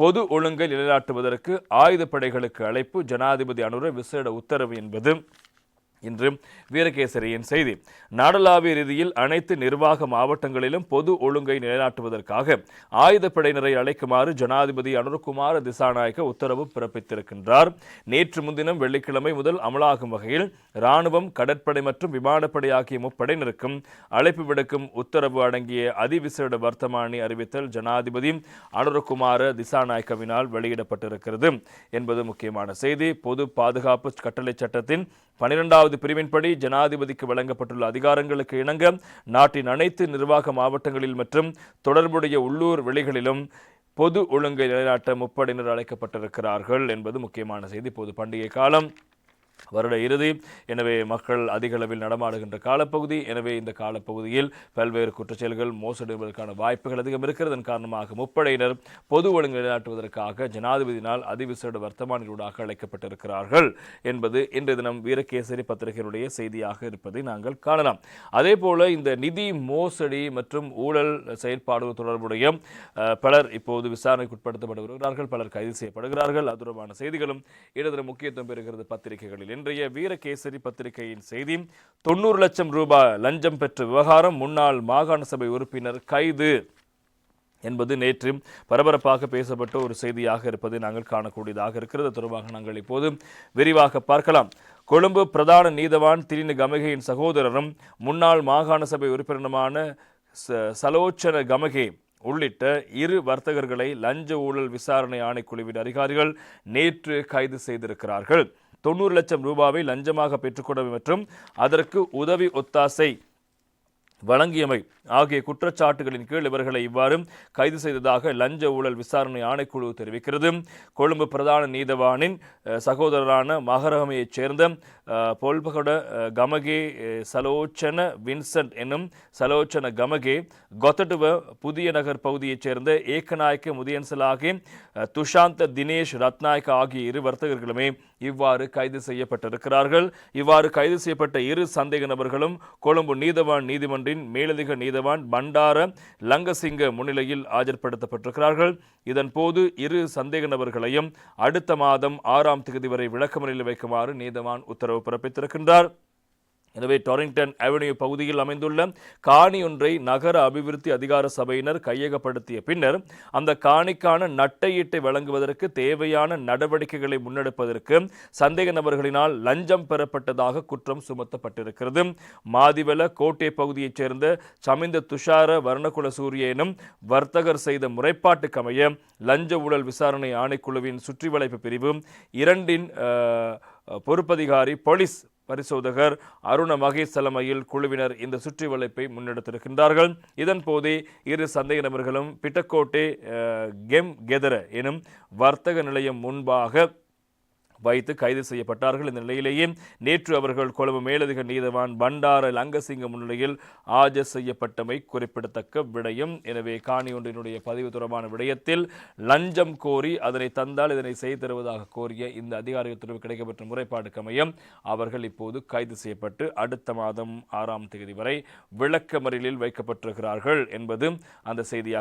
பொது ஒழுங்கை நிலைநாட்டுவதற்கு ஆயுதப்படைகளுக்கு அழைப்பு ஜனாதிபதி அனுர விசேட உத்தரவு என்பது. இன்று வீரகேசரியின் செய்தி. நாடளாவிய ரீதியில் அனைத்து நிர்வாக மாவட்டங்களிலும் பொது ஒழுங்கை நிலைநாட்டுவதற்காக ஆயுதப்படையினரை அழைக்குமாறு ஜனாதிபதி அனுர்குமார் திசாநாயக்க உத்தரவு பிறப்பித்திருக்கின்றார். நேற்று முன்தினம் வெள்ளிக்கிழமை முதல் அமலாகும் வகையில் ராணுவம் கடற்படை மற்றும் விமானப்படை ஆகிய முப்படையினருக்கும் அழைப்பு விடுக்கும் உத்தரவு அடங்கிய அதிவிசேட வர்த்தமானி அறிவித்தல் ஜனாதிபதி அனுரகுமார திசாநாயக்கவினால் வெளியிடப்பட்டிருக்கிறது. என்பது முக்கியமான செய்தி. பொது பாதுகாப்பு கட்டளை சட்டத்தின் பனிரெண்டாவது பிரிவின்படி ஜனாதிபதிக்கு வழங்கப்பட்டுள்ள அதிகாரங்களுக்கு இணங்க நாட்டின் அனைத்து நிர்வாக மாவட்டங்களில் மற்றும் தொடர்புடைய உள்ளூர் வெளிகளிலும் பொது ஒழுங்கை நிலைநாட்ட முப்படையினர் அழைக்கப்பட்டிருக்கிறார்கள் என்பது முக்கியமான செய்தி. பொது பண்டிகை காலம். வருட இறுதி. எனவே மக்கள் அதிக அளவில் நடமாடுகின்ற காலப்பகுதி. எனவே இந்த காலப்பகுதியில் பல்வேறு குற்றச்செயல்கள் மோசடிகளுக்கான வாய்ப்புகள் அதிகம் இருக்கிறதன் காரணமாக முப்படையினர் பொது ஒழுங்கு நிலைநாட்டுவதற்காக ஜனாதிபதியினால் அதிவிசேட வர்த்தமானிகளூடாக அழைக்கப்பட்டிருக்கிறார்கள் என்பது இன்றைய தினம் வீரகேசரி பத்திரிகையினுடைய செய்தியாக இருப்பதை நாங்கள் காணலாம். அதே போல இந்த நிதி மோசடி மற்றும் ஊழல் செயற்பாடு தொடர்புடைய பலர் இப்போது விசாரணைக்கு உட்படுத்தப்பட்டு வருகிறார்கள். பலர் கைது செய்யப்படுகிறார்கள். அது தொடர்பான செய்திகளும் இடதுல முக்கியத்துவம் பெறுகிறது பத்திரிகைகளில். இன்றைய வீரகேசரி பத்திரிகையின் செய்தி தொண்ணூறு லட்சம் ரூபாய் லஞ்சம் பெற்ற விவகாரம் முன்னாள் மாகாண சபை உறுப்பினர் கைது என்பது நேற்று பரபரப்பாக பேசப்பட்ட ஒரு செய்தியாக இருப்பதை நாங்கள் காணக்கூடியதாக இருக்கிறது. தொடர்பாக நாங்கள் இப்போது விரிவாக பார்க்கலாம். கொழும்பு பிரதான நீதவான் திரினு கமகையின் சகோதரரும் முன்னாள் மாகாண சபை உறுப்பினருமான ச- சலோச்சன கமகே உள்ளிட்ட இரு வர்த்தகர்களை லஞ்ச ஊழல் விசாரணை ஆணைக்குழுவின் அதிகாரிகள் நேற்று கைது செய்திருக்கிறார்கள். தொண்ணூறு லட்சம் ரூபாவை லஞ்சமாக பெற்றுக்கொண்டவை மற்றும் அதற்கு உதவி ஒத்தாசை வழங்கியமை ஆகிய குற்றச்சாட்டுகளின் கீழ் இவர்களை இவ்வாறு கைது செய்ததாக லஞ்ச ஊழல் விசாரணை ஆணைக்குழு தெரிவிக்கிறது. கொழும்பு பிரதான நீதவானின் சகோதரரான மகரகமையைச் சேர்ந்த பொல்பகட கமகே சலோச்சன வின்சென்ட் என்னும் சலோச்சன கமகே கொத்தட்டுவ புதிய நகர் பகுதியைச் சேர்ந்த ஏக்கநாயக்க முதியன்சலாகி துஷாந்த தினேஷ் ரத்நாயக்க ஆகிய இரு வர்த்தகர்களுமே இவ்வாறு கைது செய்யப்பட்டிருக்கிறார்கள். இவ்வாறு கைது செய்யப்பட்ட இரு சந்தேக நபர்களும் கொழும்பு நீதவான் நீதிமன்றின் மேலதிக நீதவான் பண்டார லங்கசிங்க முன்னிலையில் ஆஜர்படுத்தப்பட்டிருக்கிறார்கள். இதன்போது இரு சந்தேக நபர்களையும் அடுத்த மாதம் ஆறாம் தேதி வரை விளக்கமறையில் வைக்குமாறு நீதவான் உத்தரவு பிறப்பித்திருக்கின்றார். எனவே டொரிங்டன் அவென்யூ பகுதியில் அமைந்துள்ள காணி ஒன்றை நகர அபிவிருத்தி அதிகார சபையினர் கையகப்படுத்திய பின்னர் அந்த காணிக்கான நட்டையீட்டை வழங்குவதற்கு தேவையான நடவடிக்கைகளை முன்னெடுப்பதற்கு சந்தேக நபர்களினால் லஞ்சம் பெறப்பட்டதாக குற்றம் சுமத்தப்பட்டிருக்கிறது. மாதிவல கோட்டை பகுதியைச் சேர்ந்த சமிந்த துஷார வர்ணகுல சூரிய எனும் வர்த்தகர் செய்த முறைப்பாட்டுக்கமைய லஞ்ச ஊழல் விசாரணை ஆணைக்குழுவின் சுற்றிவளைப்பு பிரிவு இரண்டின் பொறுப்பதிகாரி போலீஸ் பரிசோதகர் அருண மகேஷ் தலைமையில் குழுவினர் இந்த சுற்றி வளைப்பை முன்னெடுத்திருக்கின்றார்கள். இதன் போதே இரு சந்தேக நபர்களும் பிட்டக்கோட்டை கெம் கெதர எனும் வர்த்தக நிலையம் முன்பாக வைத்து கைது செய்யப்பட்டார்கள். இந்த நிலையிலேயே நேற்று அவர்கள் கொழும்பு மேலதிக நீதவான் பண்டார லங்கசிங்க முன்னிலையில் ஆஜர் செய்யப்பட்டமை குறிப்பிடத்தக்க விடயம். எனவே காணி ஒன்றினுடைய பதிவு தொடர்பான விடயத்தில் லஞ்சம் கோரி அதனை தந்தால் இதனை செய்து தருவதாக கோரிய இந்த அதிகாரிகள் தொடர்பு கிடைக்கப்பெற்ற முறைப்பாடுக்கு அமையம் அவர்கள் இப்போது கைது செய்யப்பட்டு அடுத்த மாதம் ஆறாம் தேதி வரை விளக்கமறியலில் வைக்கப்பட்டிருக்கிறார்கள் என்பது அந்த செய்தியாக